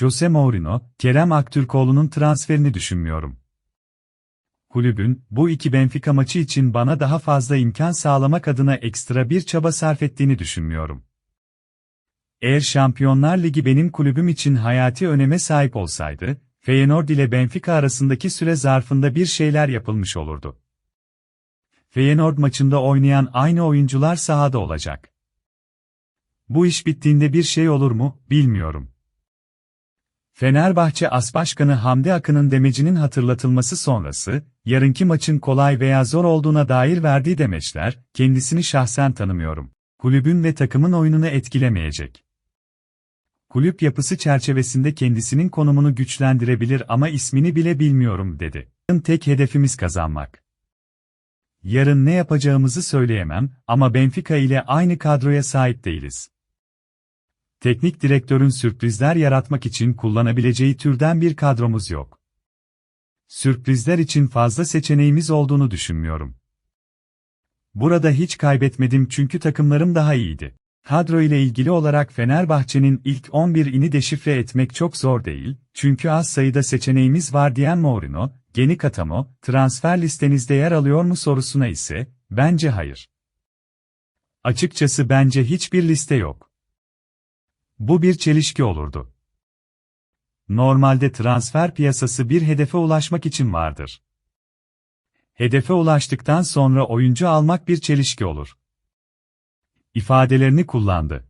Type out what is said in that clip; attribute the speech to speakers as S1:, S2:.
S1: Jose Mourinho, Kerem Aktürkoğlu'nun transferini düşünmüyorum. Kulübün, bu iki Benfica maçı için bana daha fazla imkan sağlamak adına ekstra bir çaba sarf ettiğini düşünmüyorum. Eğer Şampiyonlar Ligi benim kulübüm için hayati öneme sahip olsaydı, Feyenoord ile Benfica arasındaki süre zarfında bir şeyler yapılmış olurdu. Feyenoord maçında oynayan aynı oyuncular sahada olacak. Bu iş bittiğinde bir şey olur mu, bilmiyorum. Fenerbahçe As Başkanı Hamdi Akın'ın demecinin hatırlatılması sonrası, yarınki maçın kolay veya zor olduğuna dair verdiği demeçler, kendisini şahsen tanımıyorum. Kulübün ve takımın oyununu etkilemeyecek. Kulüp yapısı çerçevesinde kendisinin konumunu güçlendirebilir ama ismini bile bilmiyorum dedi. Tek hedefimiz kazanmak. Yarın ne yapacağımızı söyleyemem ama Benfica ile aynı kadroya sahip değiliz. Teknik direktörün sürprizler yaratmak için kullanabileceği türden bir kadromuz yok. Sürprizler için fazla seçeneğimiz olduğunu düşünmüyorum. Burada hiç kaybetmedim çünkü takımlarım daha iyiydi. Kadro ile ilgili olarak Fenerbahçe'nin ilk 11'ini deşifre etmek çok zor değil, çünkü az sayıda seçeneğimiz var diyen Mourinho, Geni Katamo, transfer listenizde yer alıyor mu sorusuna ise, bence hayır. Açıkçası bence hiçbir liste yok. Bu bir çelişki olurdu. Normalde transfer piyasası bir hedefe ulaşmak için vardır. Hedefe ulaştıktan sonra oyuncu almak bir çelişki olur. ifadelerini kullandı.